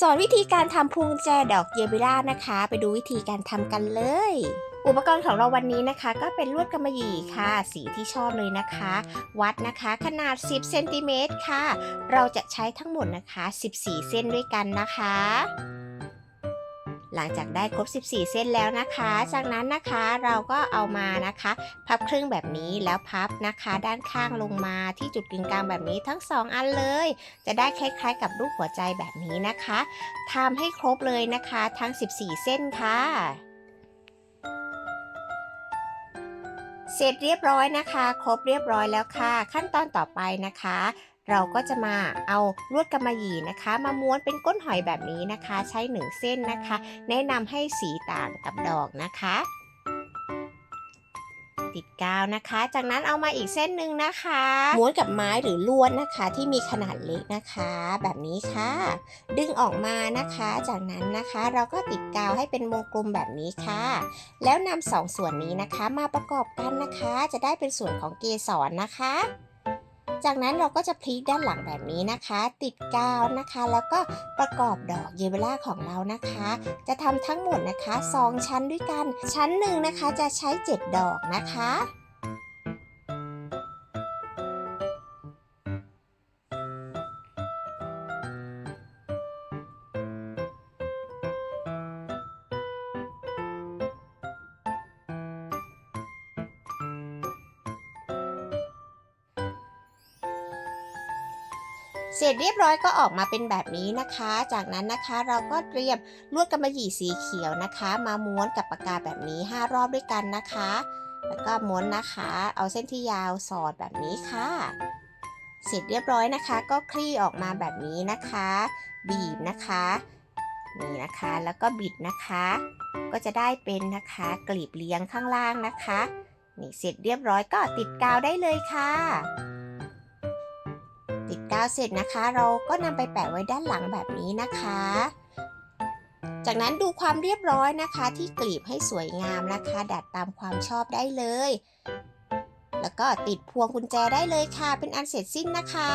สอนวิธีการทำพวงแจดอกเยบิล่านะคะ ไปดูวิธีการทำกันเลย อุปกรณ์ของเราวันนี้นะคะ ก็เป็นลวดกำมะหยี่ค่ะ สีที่ชอบเลยนะคะ วัดนะคะขนาด 10เซนติเมตรค่ะ เราจะใช้ทั้งหมดนะคะ 14 เส้นด้วยกันนะคะ หลังจากได้ครบ 14 เส้นแล้วนะคะ จากนั้นนะคะเราก็เอามานะคะ พับครึ่งแบบนี้แล้วพับนะคะ ด้านข้างลงมาที่จุดกึ่งกลางแบบนี้ทั้ง 2 อันเลย จะได้คล้ายๆ กับรูปหัวใจแบบนี้นะคะทำให้ครบเลยนะคะทั้ง 14 เส้นค่ะเสร็จเรียบร้อยนะคะ ครบเรียบร้อยแล้วค่ะ ขั้นตอนต่อไปนะคะ เราก็จะมาเอาลวดกำมะหยี่นะคะ มาม้วนเป็นก้นหอยแบบนี้นะคะ ใช้หนึ่งเส้นนะคะ แนะนำให้สีต่างกับดอกนะคะ ติดกาวนะคะ จากนั้นเอามาอีกเส้นหนึ่งนะคะ ม้วนกับไม้หรือลวดนะคะ ที่มีขนาดเล็กนะคะ แบบนี้ค่ะ ดึงออกมานะคะ จากนั้นนะคะเราก็ติดกาวให้เป็นวงกลมแบบนี้ค่ะ แล้วนำสองส่วนนี้นะคะ มาประกอบกันนะคะ จะได้เป็นส่วนของเกสรนะคะ จากนั้นเราก็จะพลิกด้านหลังแบบนี้นะคะ ติดกาวนะคะ แล้วก็ประกอบดอกเยเวล่าของเรานะคะ จะทำทั้งหมดนะคะสองชั้นด้วยกัน ชั้นหนึ่งนะคะจะใช้ 7 ดอกนะคะ เสร็จเรียบร้อยก็ออกมาเป็นแบบนี้นะคะ จากนั้นนะคะเราก็เตรียมลวดกำมะหยี่สีเขียวนะคะ มาม้วนกับปากกาแบบนี้ 5 รอบด้วยกันนะคะ แล้วก็ม้วนนะคะ เอาเส้นที่ยาวสอดแบบนี้ค่ะ เสร็จเรียบร้อยนะคะ ก็คลี่ออกมาแบบนี้นะคะ บีบนะคะนี่นะคะแล้วก็บิดนะคะ ก็จะได้เป็นนะคะกลีบเลี้ยงข้างล่างนะคะนี่เสร็จเรียบร้อยก็ติดกาวได้เลยค่ะ เสร็จนะคะ เราก็นำไปแปะไว้ด้านหลังแบบนี้นะคะ จากนั้นดูความเรียบร้อยนะคะ ที่กลีบให้สวยงามนะคะ ดัดตามความชอบได้เลย แล้วก็ติดพวงกุญแจได้เลยค่ะ เป็นอันเสร็จสิ้นนะคะ